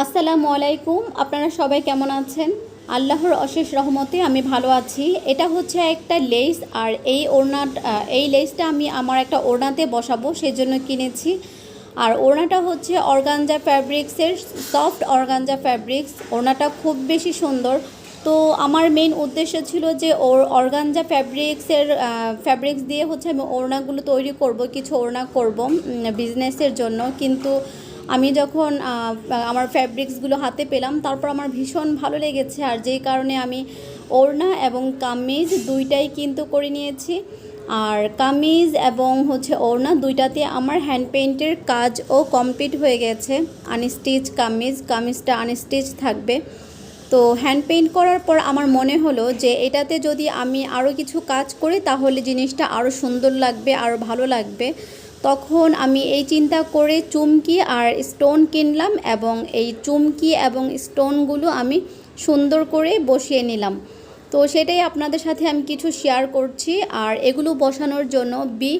আসসালামু আলাইকুম। আপনারা সবাই কেমন আছেন? আল্লাহর অশেষ রহমতে আমি ভালো আছি। এটা হচ্ছে একটা লেস আর এই ওড়না এই লেসটা আমি আমার একটা ওড়নাতে বসাবো, সেজন্য কিনেছি। আর ওড়নাটা হচ্ছে অর্গানজা ফ্যাব্রিক্সের সফট অর্গানজা ফ্যাব্রিক্স। ওড়নাটা খুব বেশি সুন্দর। তো আমার মেইন উদ্দেশ্য ছিল যে ওর অর্গানজা ফ্যাব্রিক্সের ফ্যাব্রিক্স দিয়ে হচ্ছে আমি ওড়নাগুলো তৈরি করব, কিছু ওড়না করব বিজনেসের জন্য। কিন্তু আমি যখন আমার ফ্যাব্রিক্সগুলো হাতে পেলাম, তারপর আমার ভীষণ ভালো লেগেছে। আর যেই কারণে আমি ওড়না এবং কামিজ দুইটাই কিন্তু করে নিয়েছি। আর কামিজ এবং হচ্ছে ওড়না দুইটাতে আমার হ্যান্ড পেইন্টের কাজও কমপ্লিট হয়ে গেছে। আনস্টিচ কামিজ, কামিজটা আনস্টিচ থাকবে। তো হ্যান্ড পেইন্ট করার পর আমার মনে হলো যে এটাতে যদি আমি আরও কিছু কাজ করি, তাহলে জিনিসটা আরও সুন্দর লাগবে আরও ভালো লাগবে। তখন আমি এই চিন্তা করে চুমকি আর স্টোন কিনলাম এবং এই চুমকি এবং স্টোনগুলো আমি সুন্দর করে বসিয়ে নিলাম। তো সেটাই আপনাদের সাথে আমি কিছু শেয়ার করছি। আর এগুলো বসানোর জন্য বি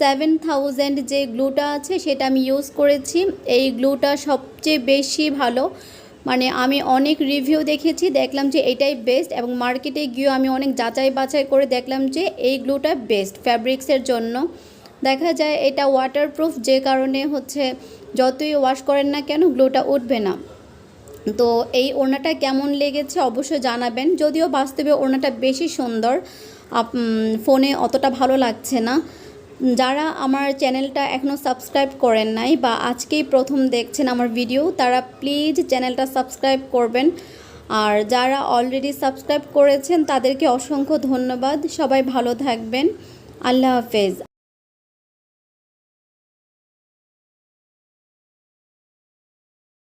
সেভেন থাউজেন্ড যে গ্লুটা আছে সেটা আমি ইউজ করেছি। এই গ্লুটা সবচেয়ে বেশি ভালো। মানে আমি অনেক রিভিউ দেখেছি, দেখলাম যে এটাই বেস্ট এবং মার্কেটে গিয়েও আমি অনেক যাচাই বাছাই করে দেখলাম যে এই গ্লুটা বেস্ট ফ্যাব্রিক্সের জন্য। দেখা যায় এটা ওয়াটারপ্রুফ যে কারণে হচ্ছে যতই ওয়াশ করেন না কেন গ্লোটা উঠবে না। তো এই ওড়নাটা কেমন লেগেছে অবশ্যই জানাবেন। যদিও বাস্তবে ওড়নাটা বেশি সুন্দর ফোনে অতটা ভালো লাগছে না। যারা আমার চ্যানেলটা এখনও সাবস্ক্রাইব করেন নাই বা আজকেই প্রথম দেখছেন আমার ভিডিও, তারা প্লিজ চ্যানেলটা সাবস্ক্রাইব করবেন। আর যারা অলরেডি সাবস্ক্রাইব করেছেন, তাদেরকে অসংখ্য ধন্যবাদ। সবাই ভালো থাকবেন। আল্লাহ হাফেজ।